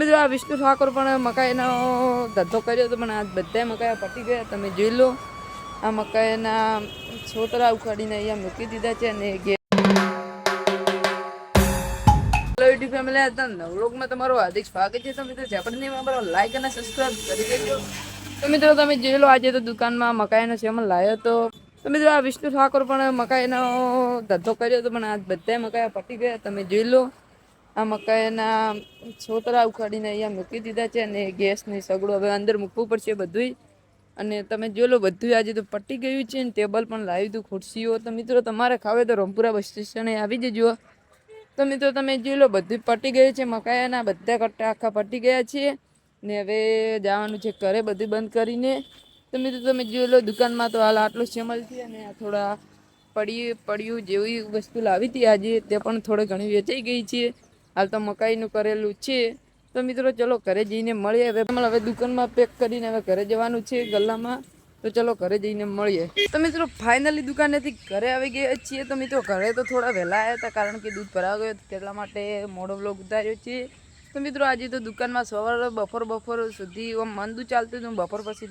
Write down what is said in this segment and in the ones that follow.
મિત્રો આ વિષ્ણુ ઠાકોર પણ મકાઈનો ધંધો કર્યો હતો, પણ આ બધા મકાઈ પટી ગયા. તમે જોઈ લો, આ મકાઈના છોતરા ઉખાડીને અહીંયા મૂકી દીધા છે અને યુટ્યુબ ફેમિલી હતા નવલોકમાં તમારું હાર્દિક સ્વાગત છે. તો મિત્રો ઝાપડની લાઈક અને સબસ્ક્રાઈબ કરી દેજો. તો મિત્રો તમે જોઈ લો, આજે તો દુકાનમાં મકાઈનો સેમન લાવ્યો હતો તો. મિત્રો આ વિષ્ણુ ઠાકોર પણ મકાઈનો ધંધો કર્યો હતો, પણ આ બધા મકાઈ પટી ગયા. તમે જોઈ લો આ મકાઈના છોતરા ઉખાડીને અહીંયા મૂકી દીધા છે અને ગેસની સગડો હવે અંદર મૂકવું પડશે બધુંય. અને તમે જોઈ લો બધું આજે તો પટી ગયું છે ને ટેબલ પણ લાવ્યું હતું ખુરશીઓ. તો મિત્રો, તમારે ખાવે તો રમપુરા બસ સ્ટેશને આવી જજો. તો મિત્રો, તમે જોઈ લો બધું પટી ગયું છે, મકાઈના બધા કટ્ટા આખા પટી ગયા છે. ને હવે જવાનું છે ઘરે બધું બંધ કરીને. તો મિત્રો, તમે જોઈ લો, દુકાનમાં તો હાલ આટલું સેમલ છે અને આ થોડા પડી, પડ્યું જેવી વસ્તુ લાવી હતી આજે, તે પણ થોડી ઘણી વેચાઈ ગઈ છે. હાલ તો મકાઈનું કરેલું છે. તો મિત્રો ચલો ઘરે જઈને મળીએ. હવે હવે દુકાનમાં પેક કરીને હવે ઘરે જવાનું છે ગલ્લામાં. તો ચલો ઘરે જઈને મળીએ. તો મિત્રો ફાઇનલી દુકાનેથી ઘરે આવી ગયા છીએ. તો મિત્રો ઘરે તો થોડા વહેલા આવ્યા હતા કારણ કે દૂધ ભરાવા ગયો એટલા માટે મોડો બ્લોગ ઉતાર્યો છે. તો મિત્રો આજે તો દુકાનમાં સવારે બપોર બપોર સુધી આમ મંદું ચાલતું હતું. બપોર પછી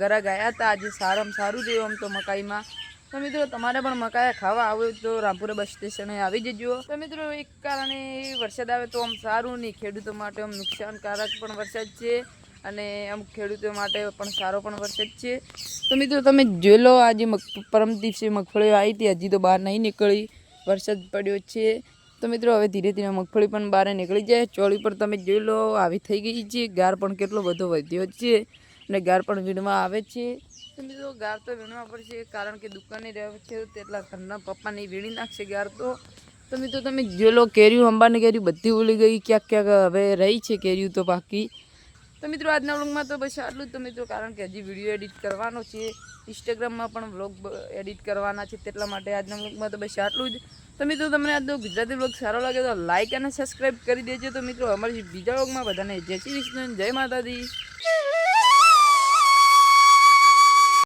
ઘરે ગયા હતા. આજે સારામાં સારું રહ્યું આમ તો મકાઈમાં. તો મિત્રો, તમારે પણ મકાયા ખાવા આવ્યું તો રામપુરા બસ સ્ટેશને આવી જજો. તો મિત્રો, એક કારણે વરસાદ આવે તો આમ સારું નહીં. ખેડૂતો માટે આમ નુકસાનકારક પણ વરસાદ છે અને અમુક ખેડૂતો માટે પણ સારો પણ વરસાદ છે. તો મિત્રો, તમે જોઈ લો, આજે પરમ દિવસે મગફળીઓ આવી હતી. હજી તો બહાર નહીં નીકળી. વરસાદ પડ્યો છે. તો મિત્રો, હવે ધીરે ધીરે મગફળી પણ બહાર નીકળી જાય. ચોળી પર તમે જોઈ લો, આવી થઈ ગઈ છે. ગાર પણ કેટલો બધો વધ્યો છે. અને ગાર પણ વીણવા આવે છે. તો ગાર તો વીણવા પડશે કારણ કે દુકાને રહે છે તેટલા ઘરના પપ્પાને વીણી નાખશે ગાર તો. તો મિત્રો તમે જોઈ લો, કેરીઓ અંબાની કેરીઓ બધી ઉલી ગઈ, ક્યાંક ક્યાંક હવે રહી છે કેર્યું તો બાકી. તો મિત્રો આજના વ્લોગમાં તો બસ આટલું જ તો મિત્રો, કારણ કે હજી વીડિયો એડિટ કરવાનો છે. ઇન્સ્ટાગ્રામમાં પણ વ્લોગ એડિટ કરવાના છે તેટલા માટે આજના વ્લોગમાં તો બસ આટલું જ. તો મિત્રો તમને આજનો ગુજરાતી વ્લોગ સારો લાગે તો લાઇક અને સબસ્ક્રાઈબ કરી દેજો. તો મિત્રો અમારી બીજા વ્લોગમાં બધાને જય શ્રી કૃષ્ણ, જય માતાજી.